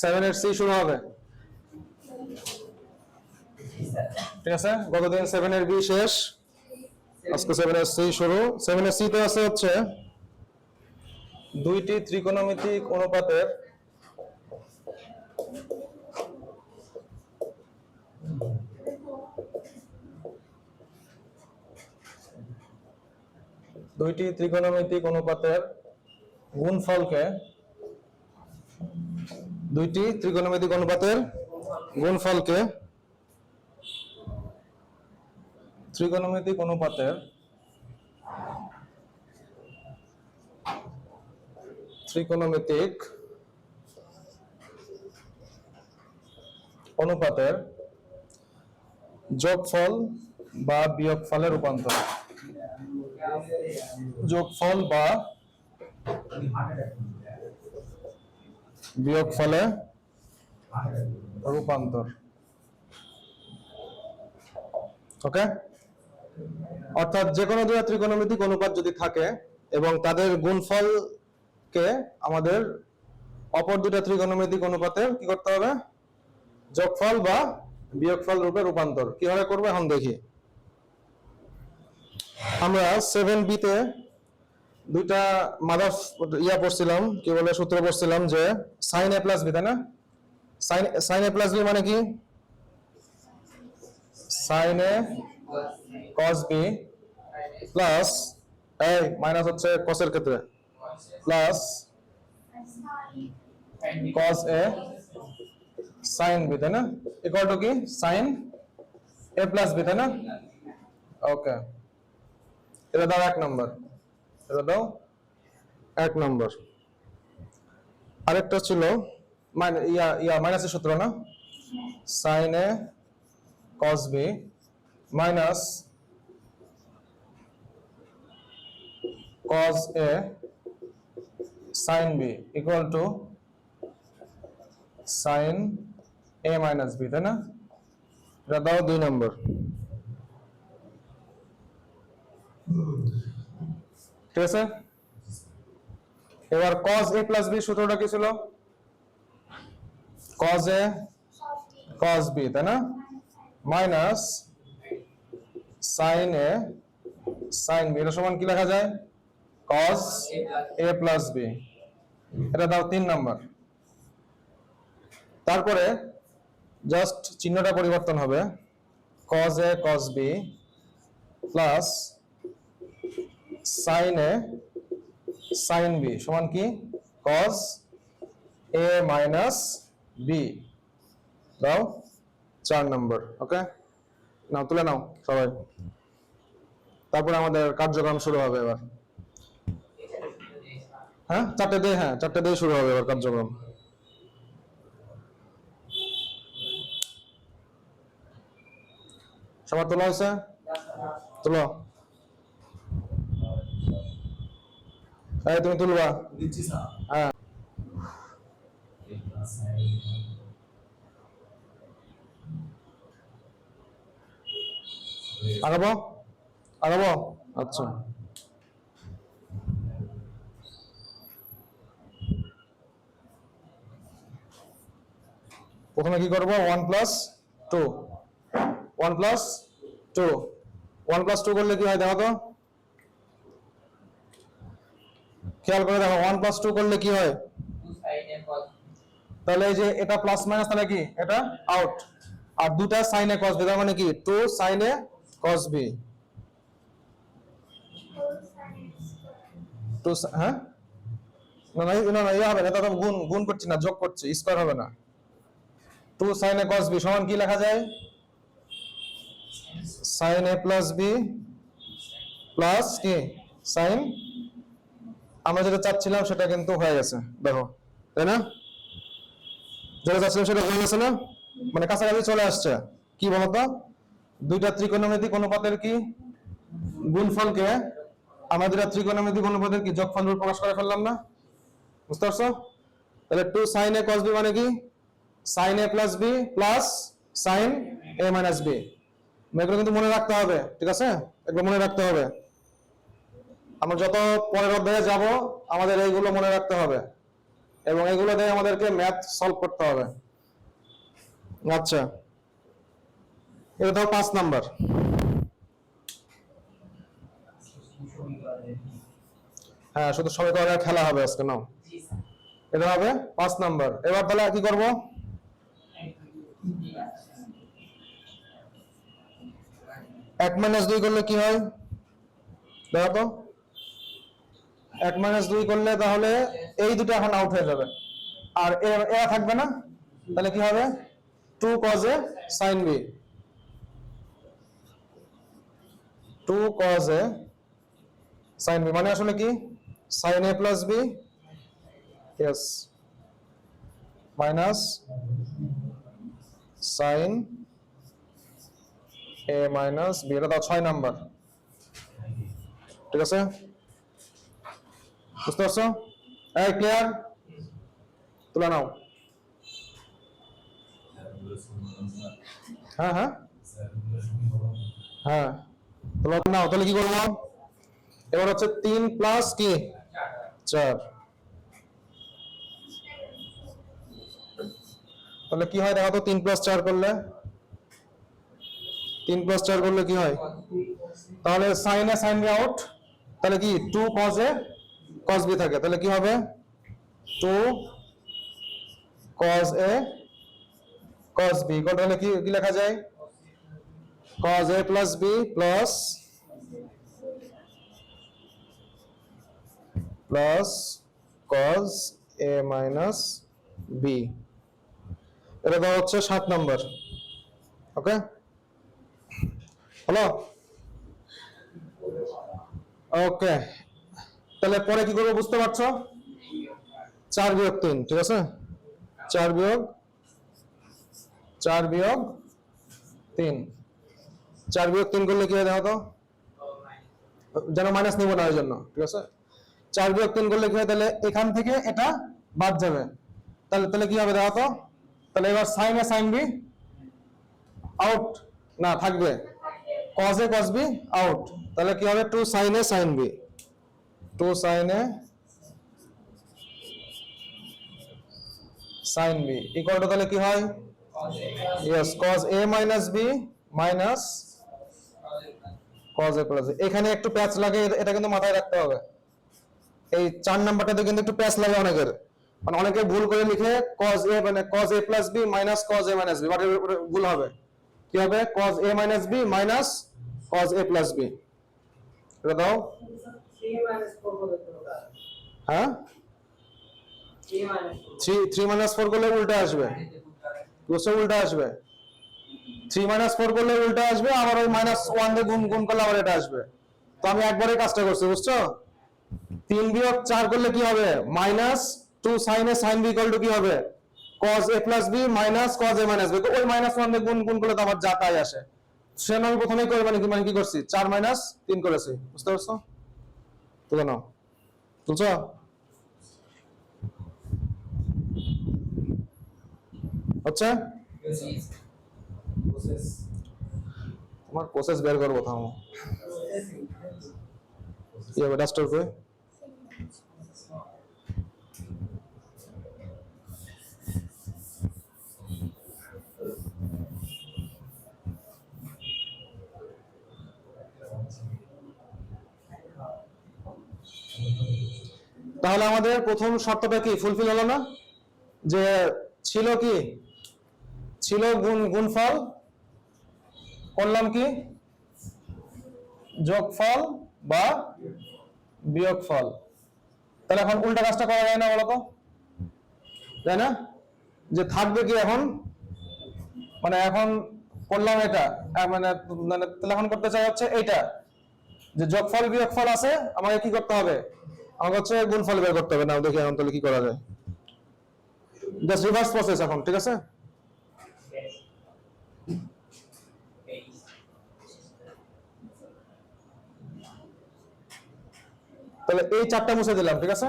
Seven এর C শুরু হবে। ঠিক আছে? গতদিন সেভেন এর বি শেষ। আজকে সেভেন এর সি শুরু। সেভেন এর সি তে আছে হচ্ছে দুইটি ত্রিকোণমিতিক অনুপাতের দুইটি ত্রিকোণমিতিক অনুপাতের গুণফলকে দুইটি ত্রিকোণমিতিক অনুপাতের গুণফলকে ত্রিকোণমিতিক অনুপাতের ত্রিকোণমিতিক অনুপাতের যোগফল বা বিয়োগফলে রূপান্তর। যোগফল বা বিয়োগফলে রূপান্তর। ওকে? অর্থাৎ যে কোনো দুই ত্রিকোণমিতিক অনুপাত যদি থাকে এবং তাদের গুণফলকে আমাদের অপর দুটা ত্রিকোণমিতিক অনুপাতের কি করতে হবে? যোগফল বা বিয়োগফল রূপে রূপান্তর। কীভাবে করবে? এখন দেখি। আমরা সেভেন বিতে দুইটা মাদার ইয়া পড়ছিলাম, কি বলে, সূত্র পড়ছিলাম যে সাইন এ প্লাস বি তাই না? Sine sine A plus B মানে কি? Sine A cos B plus এই মাইনাস হচ্ছে কসের ক্ষেত্রে plus cos A sine B তাই না? ইকুয়াল টু কি? সাইন এ প্লাস বি তাই না? ওকে এটা দাও এক নম্বর এটা দাও এক নম্বর। আরেকটা ছিল ইয়া ইয়া, মাইনাসের সূত্র না? Sine A cos B minus cos a sin b equal to sin a minus b, তাই না? এটা দাও দুই নম্বর। ঠিক আছে? এবার cos a plus b সূত্রটা কি ছিল? cos a cos b, তাই না? Minus sin a sin b, এটা সমান কি লেখা যায়? cos a plus b এটা দাও তিন নাম্বার। তারপরে জাস্ট চিহ্নটা পরিবর্তন হবে। cos a cos b plus sin a, sin b, সমান কি? cos a minus b. দাও, চার নম্বর ওকে নাও, তুলে নাও, সবাই। তারপরে আমাদের কার্যক্রম শুরু হবে এবার। হ্যাঁ? চারটে দিয়ে হ্যাঁ চারটে দিয়ে শুরু হবে এবার কার্যক্রম। সবার তোলা হয়েছে? তুলো। এই তুমি তুলবা হ্যাঁ আগাবো আগাবো আচ্ছা প্রথমে কি করব one plus two one plus two one plus two করলে কি হয় দেখো তো খেয়াল করে দেখো ওয়ান প্লাস টু করলে কি হয়? তাহলে এই যে এটা প্লাস মাইনাস তাহলে কি? এটা আউট আর দুটা সাইনে কস বি তার মানে কি? টু সাইনে কস বি টু হ্যাঁ? না না না ইয়ে হবে না, এটা গুণ গুণ করছি না, যোগ করছি স্কোয়ার হবে না। টু সাইনে কস বি সমান কি লেখা যায়? Sine A plus B plus কি? সাইন আমরা যেটা চাচ্ছিলাম সেটা কিন্তু হয়ে গেছে, দেখো, তাই না? যেটা চাচ্ছিলাম সেটা হয়ে গেছে না? মানে কাছাকাছি চলে আসছে। কি বলতো দুইটা ত্রিকোণমিতিক অনুপাতের কি? গুণফলকে, আমরা দুইটা ত্রিকোণমিতিক অনুপাতের কি যোগফল রূপে প্রকাশ করে ফেললাম না? বুঝতে পারছ? তাহলে two sine A cos B মানে কি? Sine A plus B plus sine A minus B এগুলো কিন্তু মনে রাখতে হবে, ঠিক আছে? এগুলো মনে রাখতে হবে। আমরা যত পরের অধ্যায়ে যাব, আমাদের এইগুলো মনে রাখতে হবে। এবং এগুলো দিয়ে আমাদেরকে ম্যাথ সলভ করতে হবে। আচ্ছা। এটা দাও পাঁচ নাম্বার। হ্যাঁ শুধু সবাই সমীকরণের খেলা হবে আজকে, নাও। এটা হবে পাঁচ নাম্বার। এবার তাহলে কি করব? এক মাইনাস দুই করলে কি হয়? দেখো এক মাইনাস দুই করলে তাহলে এই দুটো এখন আউট হয়ে যাবে। আর এরা থাকবে না? তাহলে কি হবে? Two cos A sine B two cos A sine B মানে আসলে কি? Sine A plus B yes minus sine A minus B এটা দাও ছয় নাম্বার ঠিক আছে? বুঝতে পারছ? এই ক্লিয়ার তুলে নাও। হ্যাঁ হ্যাঁ। হ্যাঁ। তুলে নাও, তাহলে কি করব? এবার হচ্ছে তিন প্লাস কি? চার। তাহলে কি হয় দেখো তো, তিন প্লাস চার করলে? তিন প্লাস চার করলে কি হয়? তাহলে সাইন সাইন বি আউট তাহলে কি? টু কজ কজ বি থাকে, তাহলে কি হবে? Two cos A cos B তাহলে কি কি লেখা যায়? Cos A plus B plus plus cos A minus B এটা দেওয়া হচ্ছে সাত নম্বর। ওকে? হলো? ওকে। তাহলে পরে কি করব বুঝতে পারছ? চার বিয়োগ তিন, ঠিক আছে? চার বিয়োগ চার বিয়োগ তিন। চার বিয়োগ তিন করলে কি হয় দেখো তো? যেন মাইনাস নিব না ওই জন্য, ঠিক আছে? চার বিয়োগ তিন করলে কি হয় তাহলে এখান থেকে এটা বাদ যাবে। তাহলে তাহলে কি হবে দেখো তো? তাহলে এবার sine A sine B out না থাকবে। cos A cos B out তাহলে কি হবে? Two sine A sine B two sine A sine B equal to তাহলে কি হয় yes cos a minus B minus cos a plus এখানে একটু প্যাচ লাগে, এটা- কিন্তু মাথায় রাখতে হবে। এই চার নাম্বারটাতে কিন্তু একটু প্যাচ লাগে অনেকের। মানে অনেকে ভুল করে লিখে cos a মানে cos a plus B minus cos a minus B but ভুল হবে। কি হবে? cos a minus B minus cos a plus B এটা দাও। হ্যাঁ? থ্রি থ্রি মাইনাস ফোর করলে উল্টা আসবে। বুঝছ উল্টা আসবে। থ্রি মাইনাস ফোর করলে উল্টা আসবে আবার ওই মাইনাস ওয়ান দিয়ে গুণ গুণ করলে আবার এটা আসবে। তো আমি একবারে কাজটা করছি বুঝছ? তিন বিয়োগ চার করলে কি হবে? Minus two sine A sine B equal to কি হবে? Cos a plus B minus cos a minus B ওই মাইনাস ওয়ান দিয়ে গুণ গুণ করলে তো আবার যা তাই আসে। সেজন্য আমি প্রথমেই করে মানে কি মানে কি করছি? চার মাইনাস তিন করেছি। বুঝতে পারছ? তুলে নাও। তুলছো? আচ্ছা তোমার প্রসেস বের করব থামো। কি হবে ডাস্টার করে তাহলে আমাদের প্রথম শর্তটা কি? ফুলফিল হলো না? যে ছিল কি? ছিল গুণ, গুণফল। করলাম কি? যোগফল বা বিয়োগফল। তাহলে এখন উল্টা কাজটা করা যায় না বলতো তাই না? যে থাকবে কি এখন? মানে এখন করলাম এটা। মানে মানে তাহলে এখন করতে চাই হচ্ছে এইটা। যে যোগফল, বিয়োগফল আছে, আমাকে কি করতে হবে? আমাকে হচ্ছে গুণফল বের করতে হবে না দেখি এখন তাহলে কি করা যায়। জাস্ট রিভার্স প্রসেস এখন, ঠিক আছে? তাহলে এই চারটা মুছে দিলাম, ঠিক আছে?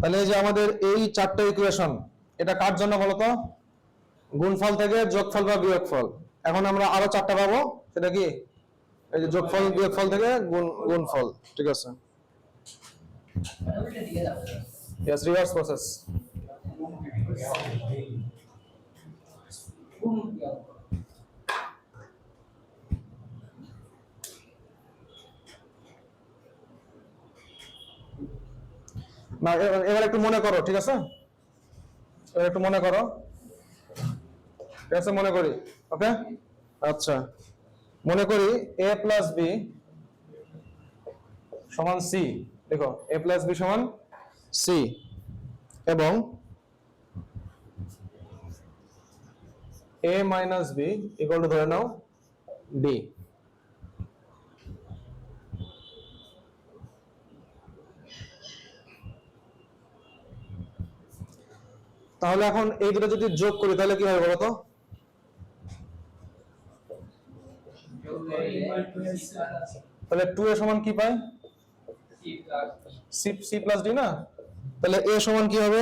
তাহলে এই যে আমাদের এই চারটা ইকুয়েশন এটা কার জন্য বলতো? গুণফল থেকে যোগফল বা বিয়োগফল। এখন আমরা আরও চারটা পাবো, সেটা কি? এই যে যোগফল, বিয়োগফল থেকে গুণ, গুণফল, ঠিক আছে? ইয়েস রিভার্স প্রসেস না এবার একটু মনে করো, ঠিক আছে? এবার একটু মনে করো। ঠিক আছে, মনে করি, ওকে? আচ্ছা মনে করি এ প্লাস বি সমান সি দেখো এ প্লাস বি সমান সি এবং A minus B equal to ধরে নাও ডি তাহলে এখন এই দুটো যদি যোগ করি, তাহলে কি হবে বলো তাহলে টু এ সমান কি পাই? সি সি প্লাস ডি না? তাহলে এ সমান কি হবে?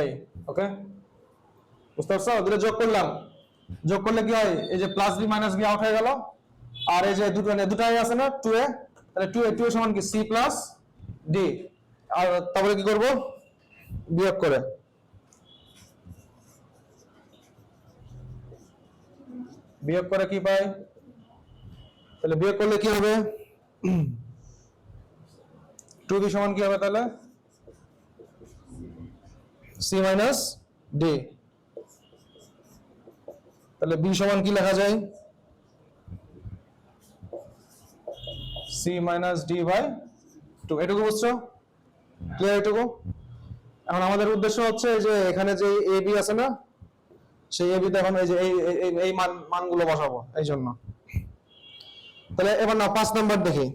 এই ওকে বুঝতে পারছ? দুটো যোগ করলাম। যোগ করলে কি হয়? এই যে plus B minus B out হয়ে গেল। আর এই যে দুটো দুটাই আছে না টু এ? তাহলে টু এ টু এ সমান কি? সি প্লাস ডি আর তারপরে কি করব? বিয়োগ করে। বিয়োগ করে কি পাই তাহলে বিয়োগ করলে কি হবে? টু বি সমান কি হবে তাহলে? সি মাইনাস ডি তাহলে বি সমান কি লেখা যায়? C minus D by two এটুকু বুঝছ? ক্লিয়ার এটুকু? এখন আমাদের উদ্দেশ্য হচ্ছে যে এখানে যে এ বি আছে না সেই এ বিতে এখন এই যে এই- এই মান মানগুলো বসাবো এই জন্য। তাহলে এবার না পাঁচ নাম্বার দেখি।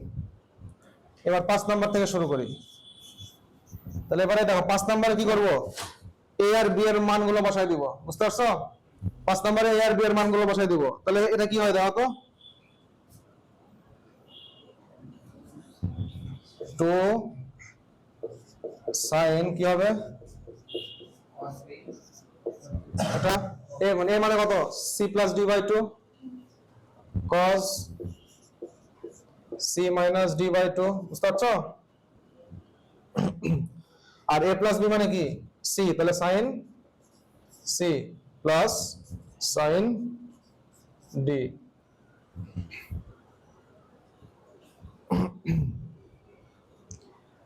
এবার পাঁচ নাম্বার থেকে শুরু করি। তাহলে এবারে দেখো পাঁচ নাম্বারে কি করব? এ আর বি এর মানগুলো বসাই দিব বুঝতে পারছ? পাঁচ নাম্বারে এ আর বি এর মানগুলো বসাই দিব। তাহলে এটা কি হয় দেখো তো? টু সাইন কি হবে? এটা এ মানে এ মানে কত? C plus D by two cos minus D বুঝতে পারছ? আর এ প্লাস মানে কি? সি তাহলে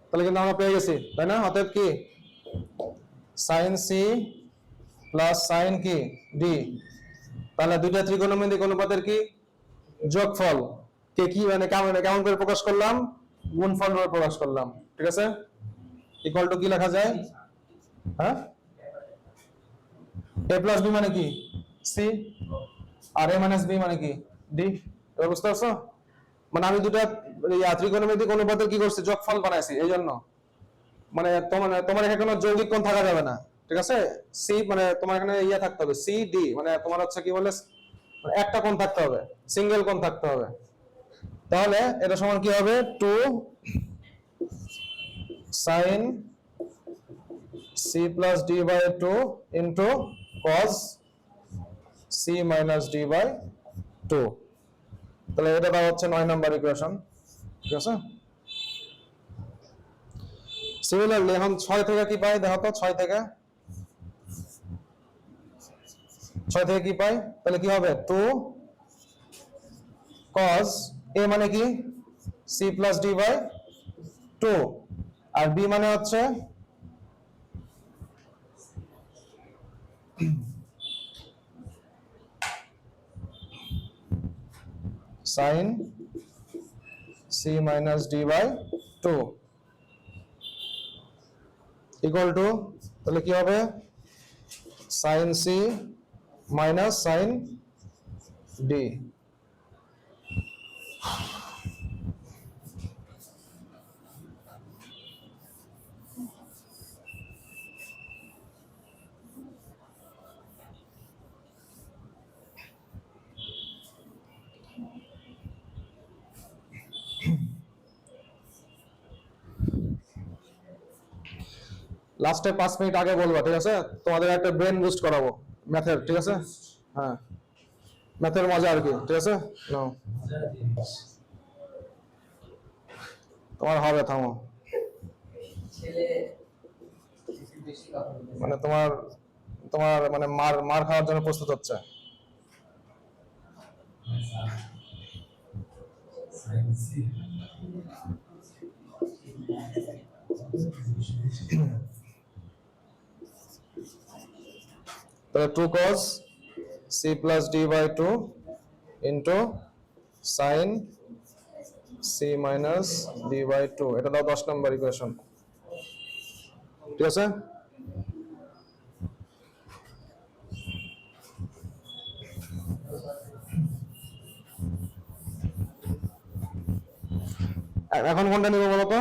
তাহলে কিন্তু আমরা পেয়ে গেছি, তাই না? অতএব কি? সাইন সি প্লাস সাইন কি? ডি। তাহলে দুইটা ত্রিকোণমিতিক অনুপাতের কি? যোগফল। কে কি মানে কেমন কেমন করে প্রকাশ করলাম? গুণফল রূপে প্রকাশ করলাম। ঠিক আছে? ইকুয়াল টু কি লেখা যায়? হ্যাঁ? এ প্লাস বি মানে কি? সি আর এ মাইনাস বি মানে কি? ডি বুঝতে পারছ? মানে আমি দুটা ত্রিকোণমিতিক অনুপাতের কি করছি? যোগফল বানাইছি এই জন্য মানে তোমার তোমার এখানে কোনো যৌগিক কোণ থাকা যাবে না। ঠিক আছে? সি মানে তোমার এখানে ইয়া থাকতে হবে সি ডি মানে তোমার হচ্ছে কি বলে? মানে একটা কোণ থাকতে হবে সিঙ্গেল কোণ থাকতে হবে। তাহলে এটা সমান কি হবে? Two sine C plus D by two into cos C minus D by two তাহলে এটা হচ্ছে নয় নম্বর ইকুয়েশন ঠিক আছে? সিমিলারলি এখন ছয় থেকে কি পাই? দেখো তো, ছয় থেকে। ছয় থেকে কি পাই? তাহলে কি হবে? টু কস এ মানে কি? C plus D by two R B মানে হচ্ছে sine C minus D by two equal to তাহলে কি হবে? Sine C minus sine D লাস্টে পাঁচ মিনিট আগে বলব, ঠিক আছে? তোমাদের একটা ব্রেন বুস্ট করাবো। ম্যাথের ঠিক আছে? হ্যাঁ। ম্যাথের মজা আর কি, ঠিক আছে? নাও তোমার হবে, থামো। মানে তোমার তোমার মানে মার মার খাওয়ার জন্য প্রস্তুত হচ্ছে। তাহলে two cos C plus D by two into sine C minus D by two এটা দাও দশ নম্বর ইকুয়েশন ঠিক আছে? এখন কোনটা নিব বলতো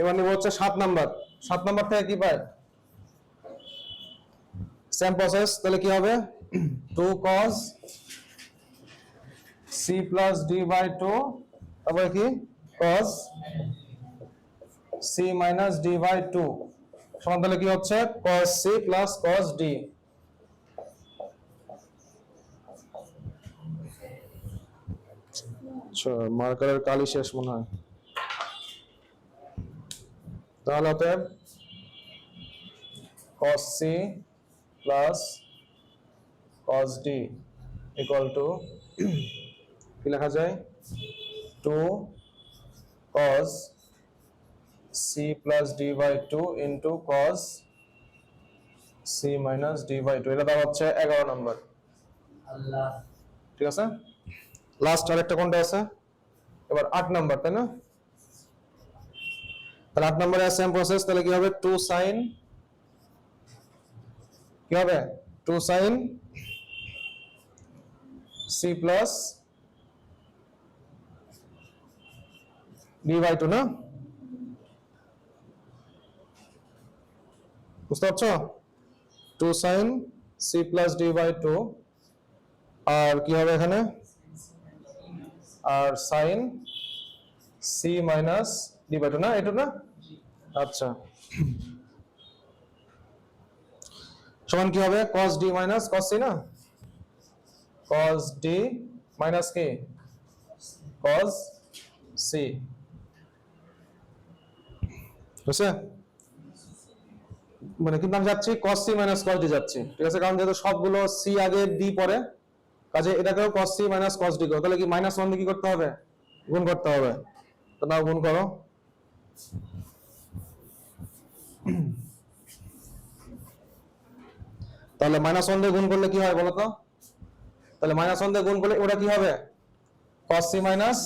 এবার নিব হচ্ছে সাত নাম্বার। সাত নাম্বার থেকে কি পায়? সেম প্রসেস তাহলে কি হবে? Two cos C plus D by two তারপরে কি? Cos C minus D by two সমান তাহলে কি হচ্ছে? Cos C plus cos D মার্কারের কালি শেষ মনে হয়। তাহলে অতএব cos c plus cos d equal to কি লেখা যায়? 2 cos c plus d by 2 into cos c minus d by 2 এটা দেওয়া হচ্ছে 11 নম্বর। ঠিক আছে? লাস্ট আরেকটা কোনটা আছে? এবার আট নাম্বার তাই না? তাহলে আট নম্বরে সেম প্রসেস তাহলে কি হবে? টু সাইন কি হবে? Two sine C plus D by two না? বুঝতে পারছ? Two sine C plus D by two আর কি হবে এখানে? আর sine C minus D by two না? এটা না? আচ্ছা। সমান কি হবে? cos d minus cos c না? cos d মাইনাস কি cos c বুঝছে? মানে কিন্তু আমি যাচ্ছি, cos c cos d যাচ্ছি। ঠিক আছে? কারণ যেহেতু সবগুলো c আগে d পরে, কাজে এটাকেও cos c cos d তাহলে কি মাইনাস ওয়ান দিয়ে কি করতে হবে? গুণ করতে হবে। তো নাও গুণ করো। তাহলে মাইনাস ওয়ান দিয়ে গুণ করলে কি হয় বলো তো তাহলে মাইনাস ওয়ান দিয়ে গুণ করলে ওটা কি হবে? cos c minus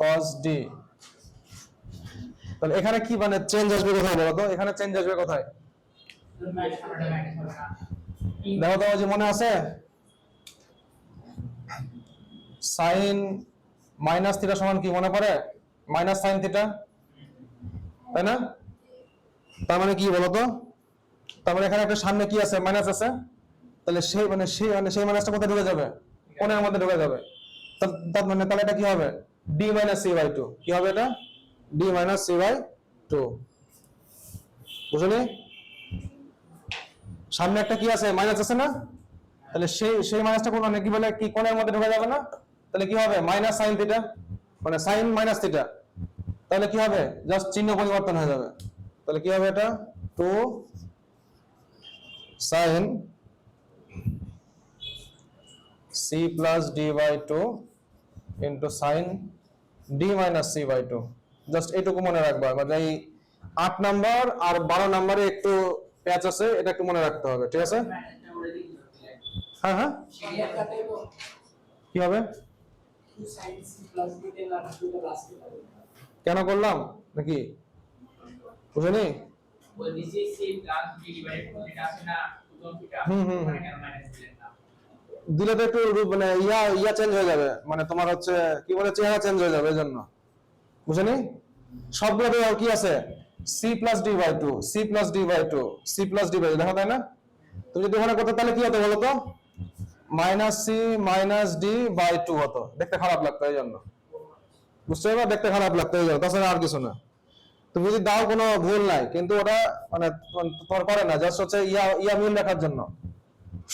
cos d তাহলে এখানে কি মানে চেঞ্জ আসবে কোথায় বলো তো এখানে চেঞ্জ আসবে কোথায়? দেখো তো যে মনে আছে? সাইন মাইনাস থিটা সমান কি মনে পড়ে? মাইনাস সাইন থিটা তাই না? তার মানে কি বলতো? মানে এখানে একটা সামনে কি আছে? মাইনাস আছে? তাহলে সেই মানে সেই মানে সেই মাইনাসটা কোথায় ঢুকে যাবে? কোণের মধ্যে ঢুকে যাবে। তার মানে তাহলে এটা কি হবে? D minus C by two কি হবে এটা? D minus C by two বুঝলি? সামনে একটা কি আছে? মাইনাস আছে না? তাহলে সেই সেই মাইনাসটা কোন মানে কি বলে? কি কোণের মধ্যে ঢোকা যাবে না? তাহলে কি হবে? মাইনাস সাইন থিটা মানে সাইন মাইনাস থিটা তাহলে কি হবে? জাস্ট চিহ্ন পরিবর্তন হয়ে যাবে। তাহলে কি হবে এটা? Two sine C plus D by two into sine D minus C by two just এইটুকু মনে রাখবা। মানে এই আট নাম্বার আর বারো নাম্বারে একটু প্যাচ আছে, এটা একটু মনে রাখতে হবে, ঠিক আছে? হ্যাঁ হ্যাঁ। কি হবে? কেন করলাম? নাকি? বুঝলি দিলে তো একটু রূপ- মানে ইয়া ইয়া চেঞ্জ হয়ে যাবে। মানে তোমার হচ্ছে কি বলে চেহারা চেঞ্জ হয়ে যাবে এই জন্য। বুঝলি সবগুলো কি আছে? C plus D by two C plus D by two C plus D by দেখো তাই না? তুমি যদি ওখানে করতে তাহলে কি হতো বলো তো? Minus C minus D by two হতো। দেখতে খারাপ লাগতো এই জন্য। বুঝতে পারবা দেখতে খারাপ লাগতে হয়ে যাবে তাছাড়া আর কিছু না। তুমি যদি দাও কোনো ভুল নাই, কিন্তু ওটা মানে তোমার করে না জাস্ট হচ্ছে ইয়া ইয়া মিল রাখার জন্য।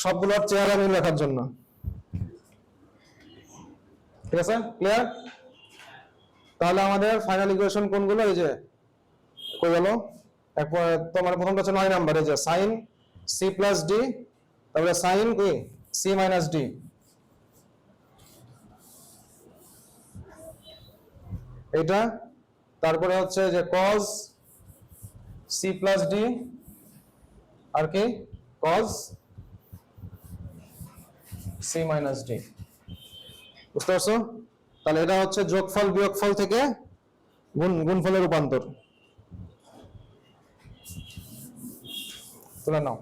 সবগুলোর চেহারা মিল রাখার জন্য। ঠিক আছে? ক্লিয়ার তাহলে আমাদের ফাইনাল ইকুয়েশন কোনগুলো? এই যে, কই গেল? একবার তোমার প্রথমটা হচ্ছে নয় নাম্বার, এই যে সাইন সি প্লাস ডি তারপরে সাইন কি? সি মাইনাস ডি এটা তারপরে হচ্ছে যে কজ সি প্লাস ডি আর কি? cos সি মাইনাস ডি বুঝতে পারছ? তাহলে এটা হচ্ছে যোগফল, বিয়োগফল থেকে গুণ গুণফলের রূপান্তর। তুলে নাও।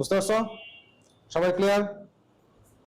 বুঝতে পারছ সবাই ক্লিয়ার